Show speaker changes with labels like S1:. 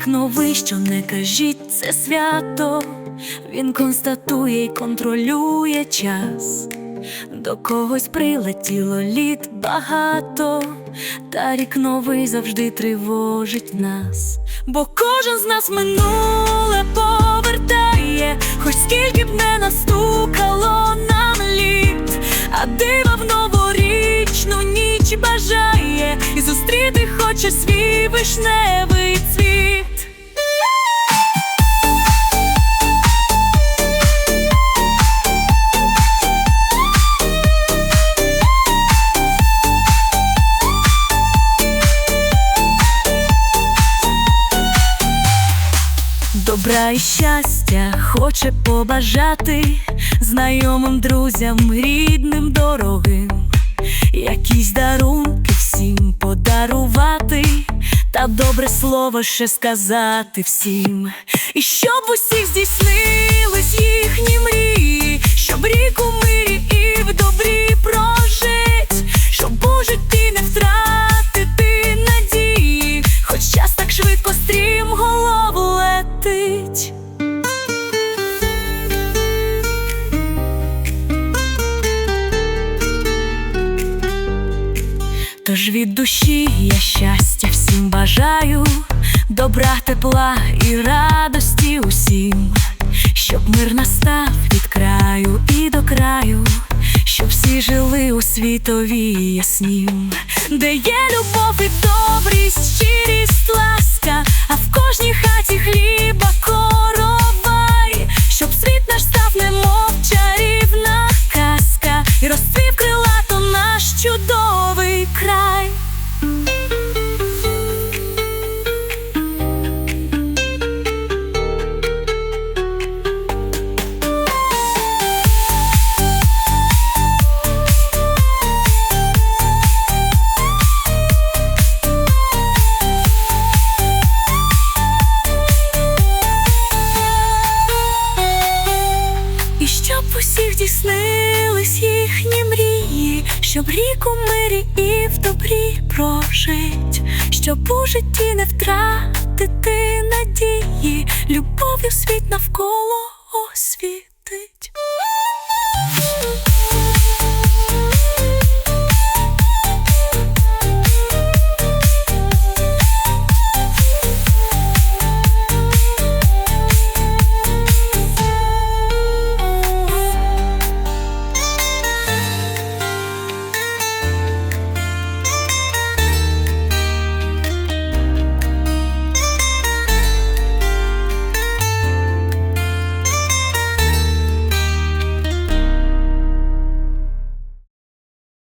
S1: рік новий, що не кажіть, це свято. Він констатує й контролює час. До когось прилетіло літ багато, та рік новий завжди тривожить нас. Бо кожен з нас минуле повертає, хоч скільки б не настукало нам літ, а дива в новорічну ніч бажає, і зустріти хоче свій вишневий Добра і щастя хоче побажати знайомим друзям, рідним, дорогим, якісь дарунки всім подарувати, та добре слово ще сказати всім, і щоб усіх здійснились їхні мрії, щоб рік у мирі і в Тож від душі я щастя всім бажаю, добра, тепла і радості усім, щоб мир настав від краю і до краю, щоб всі жили у світові яснім, де є любов і добрість, щирість, ласка, а в кожній хаті хліба коровай, щоб світ наш став, немов чарівна казка, і розцвів щоб діснились їхні мрії, щоб рік у мирі і в добрі прожить, щоб у житті не втратити надії, любов'ю світ навколо.